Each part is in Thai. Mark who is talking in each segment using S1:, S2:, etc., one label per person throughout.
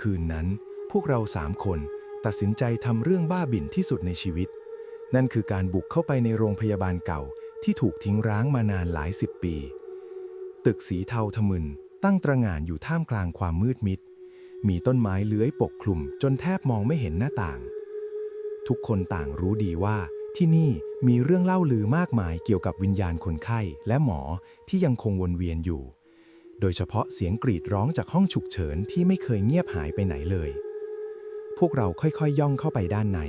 S1: คืนนั้นพวกเราสามคนตัดสินใจทำเรื่องบ้าบิ่นที่สุดในชีวิต นั่นคือการบุกเข้าไปในโรงพยาบาลเก่าที่ถูกทิ้งร้างมานานหลายสิบปี ตึกสีเทาทะมึนตั้งตระหง่านอยู่ท่ามกลางความมืดมิด มีต้นไม้เลื้อยปกคลุมจนแทบมองไม่เห็นหน้าต่าง ทุกคนต่างรู้ดีว่าที่นี่มีเรื่องเล่าลือมากมายเกี่ยวกับวิญญาณคนไข้และหมอที่ยังคงวนเวียนอยู่ โดยเฉพาะเสียงกรีดร้องจากห้องฉุกเฉินที่ไม่เคยเงียบหายไปไหนเลย พวกเราค่อยๆย่องเข้าไปด้านใน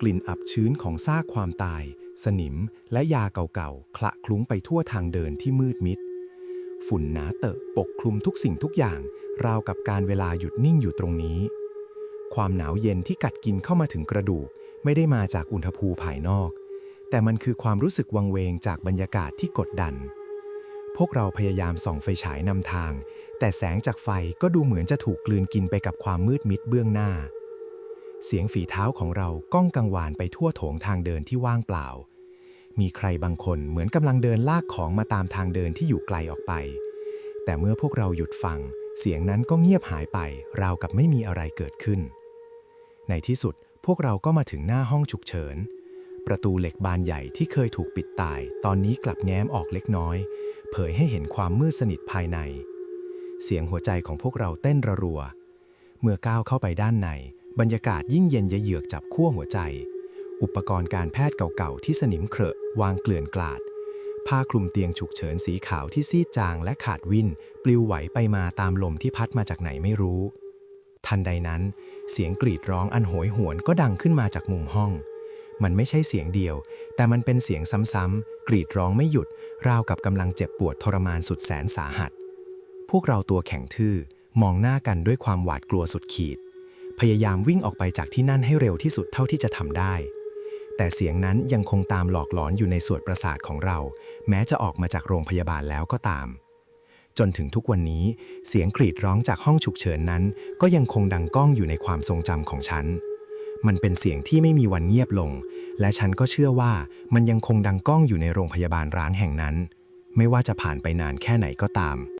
S1: กลิ่นอับชื้นของซากความตาย สนิม และยาเก่าๆ คละคลุ้งไปทั่วทางเดินที่มืดมิด ฝุ่นหนาเตอะปกคลุมทุกสิ่งทุกอย่าง ราวกับการเวลาหยุดนิ่งอยู่ตรงนี้ ความหนาวเย็นที่กัดกินเข้ามาถึงกระดูก ไม่ได้มาจากอุณหภูมิภายนอก แต่มันคือความรู้สึกวังเวงจากบรรยากาศที่กดดัน พวกเราพยายามส่องไฟฉายนำทาง แต่แสงจากไฟก็ดูเหมือนจะถูกกลืนกินไปกับความมืดมิดเบื้องหน้า เสียงฝีเท้าของเราก้องกังวานไปทั่วโถงทางเดินที่ว่างเปล่า มีใครบางคนเหมือนกำลังเดินลากของมาตามทางเดินที่อยู่ไกลออกไป แต่เมื่อพวกเราหยุดฟัง เสียงนั้นก็เงียบหายไป ราวกับไม่มีอะไรเกิดขึ้น ในที่สุดพวกเราก็มาถึงหน้าห้องฉุกเฉิน ประตูเหล็กบานใหญ่ที่เคยถูกปิดตาย ตอนนี้กลับแง้มออกเล็กน้อย เผยให้เห็นความมืดสนิทภายใน เสียงหัวใจของพวกเราเต้นระรัว เมื่อก้าวเข้าไปด้านใน บรรยากาศยิ่งเย็นยะเยือกจับขั้วหัวใจ อุปกรณ์การแพทย์เก่าๆ ที่สนิมเครอะวางเกลื่อนกลาด ผ้าคลุมเตียงฉุกเฉินสีขาวที่ซีดจางและขาดวินปลิวไหวไปมาตามลมที่พัดมาจากไหนไม่รู้ ทันใดนั้น เสียงกรีดร้องอันโหยหวนก็ดังขึ้นมาจากมุมห้อง มันไม่ใช่เสียงเดียว แต่มันเป็นเสียงซ้ำๆ กรีดร้องไม่หยุด ราวกับกำลังเจ็บปวดทรมานสุดแสนสาหัส พวกเราตัวแข็งทื่อ มองหน้ากันด้วยความหวาดกลัวสุดขีด พยายามวิ่งออกไปจากที่นั่นให้เร็วที่สุดเท่าที่จะทำได้ แต่เสียงนั้นยังคงตามหลอกหลอนอยู่ในส่วนประสาทของเรา แม้จะออกมาจากโรงพยาบาลแล้วก็ตาม จนถึงทุกวันนี้ เสียงกรีดร้องจากห้องฉุกเฉินนั้น ก็ยังคงดังก้องอยู่ในความทรงจำของฉัน มันเป็นเสียงที่ไม่มีวันเงียบลง และฉันก็เชื่อว่ามันยังคงดังก้องอยู่ในโรงพยาบาลร้างแห่งนั้น ไม่ว่าจะผ่านไปนานแค่ไหนก็ตาม